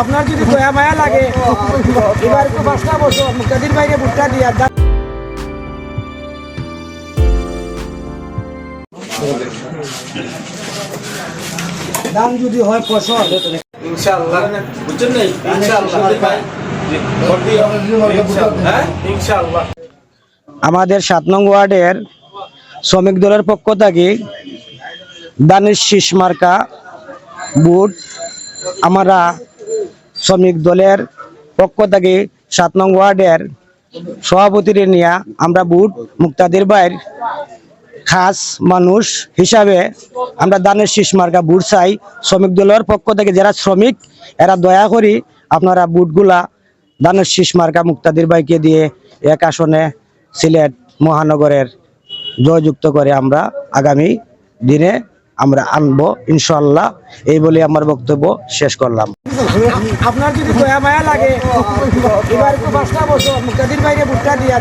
আপনার যদি দয়া মায়া লাগে এবার একটু পাঁচটা বছর মুক্তাদির বাইরে ভুট্টা দিয়া দাম দাম যদি হয় ফসল ইনশাআল্লাহ। বুঝছেন দিও হ্যাঁ? ইনশাআল্লাহ। আমাদের সাত নং ওয়ার্ডের শ্রমিক দলের পক্ষ থেকে দানিশ শীষ মার্কা বুট আমরা শ্রমিক দলের পক্ষ থেকে সাত নং ওয়ার্ডের সভাপতির নিয়ে আমরা বুট মুক্তাদির বাইর খাস মানুষ হিসাবে আমরা দানের শীষ মার্কা বুট চাই। শ্রমিক দলের পক্ষ থেকে যারা শ্রমিক, এরা দয়া করি আপনারা বুটগুলা দানের শীষ মার্কা মুক্তাদির বাইকে দিয়ে এক আসনে সিলেট মহানগরের জয়যুক্ত করে আমরা আগামী দিনে আমরা আনব ইনশাল্লাহ এই বলে আমার বক্তব্য শেষ করলাম। আপনার যদি মায়া লাগে, এবার ভুট্টা দিয়া